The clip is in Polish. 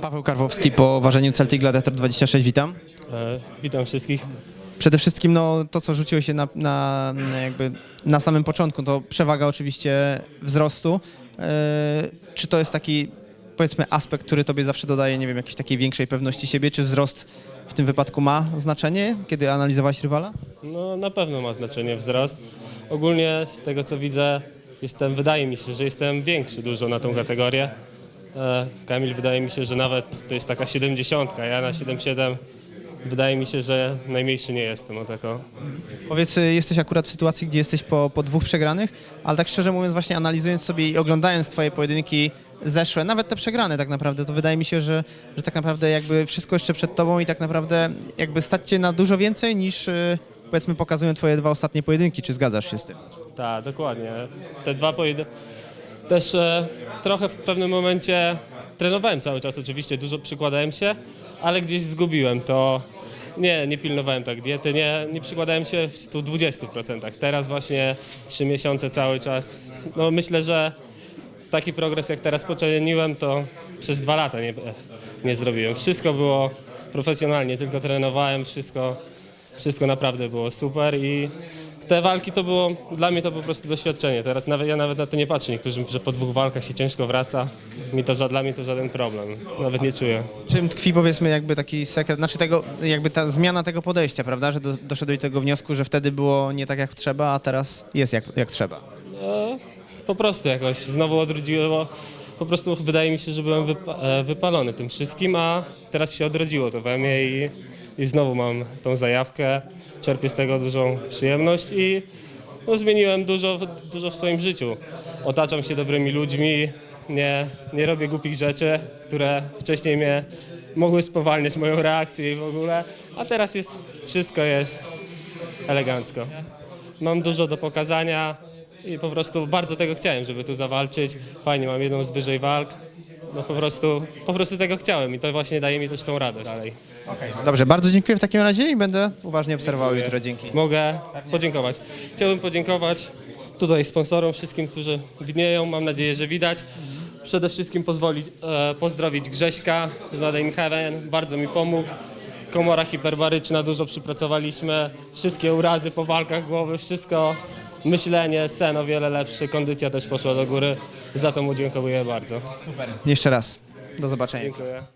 Paweł Karwowski po ważeniu Celtic Gladiator 26, witam. E, witam wszystkich. Przede wszystkim no, to, co rzuciło się na, na, jakby na samym początku, to przewaga oczywiście wzrostu. E, czy to jest taki, powiedzmy, aspekt, który tobie zawsze dodaje, nie wiem, jakiejś takiej większej pewności siebie? Czy wzrost w tym wypadku ma znaczenie, kiedy analizowałeś rywala? No na pewno ma znaczenie wzrost. Ogólnie z tego co widzę, jestem, wydaje mi się, że jestem większy dużo na tą kategorię. E, Kamil wydaje mi się, że nawet to jest taka 70, ja na 77 wydaje mi się, że najmniejszy nie jestem o tako. Powiedz, y, jesteś akurat w sytuacji, gdzie jesteś po, po dwóch przegranych, ale tak szczerze mówiąc, właśnie analizując sobie i oglądając twoje pojedynki zeszłe, nawet te przegrane tak naprawdę, to wydaje mi się, że, że tak naprawdę jakby wszystko jeszcze przed tobą i tak naprawdę jakby stać cię na dużo więcej niż y, powiedzmy pokazują twoje dwa ostatnie pojedynki. Czy zgadzasz się z tym? Tak, dokładnie. Te dwa pojedynki. Też e, trochę w pewnym momencie trenowałem cały czas oczywiście, dużo przykładałem się, ale gdzieś zgubiłem to. Nie, nie pilnowałem tak diety, nie, nie przykładałem się w 120%. Teraz właśnie trzy miesiące cały czas. No myślę, że taki progres jak teraz poczyniłem, to przez dwa lata nie, nie zrobiłem. Wszystko było profesjonalnie, tylko trenowałem, wszystko, wszystko naprawdę było super i te walki to było, dla mnie to po prostu doświadczenie. Teraz nawet, ja nawet na to nie patrzę. Niektórzy mówią, że po dwóch walkach się ciężko wraca. Mi to, ża- dla mnie to żaden problem. Nawet nie czuję. Czym tkwi powiedzmy jakby taki sekret, znaczy tego, jakby ta zmiana tego podejścia, prawda, że do, doszedłeś do tego wniosku, że wtedy było nie tak jak trzeba, a teraz jest jak, jak trzeba. No, po prostu jakoś znowu odrodziło. Po prostu wydaje mi się, że byłem wypa- e, wypalony tym wszystkim, a teraz się odrodziło to we mnie i, i znowu mam tą zajawkę. Czerpię z tego dużą przyjemność i no, zmieniłem dużo, dużo w swoim życiu. Otaczam się dobrymi ludźmi, nie, nie robię głupich rzeczy, które wcześniej mnie mogły spowalniać moją reakcję i w ogóle, a teraz jest, wszystko jest elegancko. Mam dużo do pokazania i po prostu bardzo tego chciałem, żeby tu zawalczyć. Fajnie, mam jedną z wyżej walk. No po prostu, po prostu tego chciałem i to właśnie daje mi też tą radość dalej. Dobrze, bardzo dziękuję w takim razie i będę uważnie obserwował jutro. Dzięki. Mogę podziękować. Chciałbym podziękować tutaj sponsorom, wszystkim, którzy widnieją. Mam nadzieję, że widać. Przede wszystkim pozwolić, e, pozdrowić Grześka z Made in Heaven. Bardzo mi pomógł. Komora hiperbaryczna, dużo przypracowaliśmy. Wszystkie urazy po walkach głowy, wszystko. Myślenie, sen o wiele lepszy, kondycja też poszła do góry. Za to mu dziękuję bardzo. Jeszcze raz. Do zobaczenia. Dziękuję.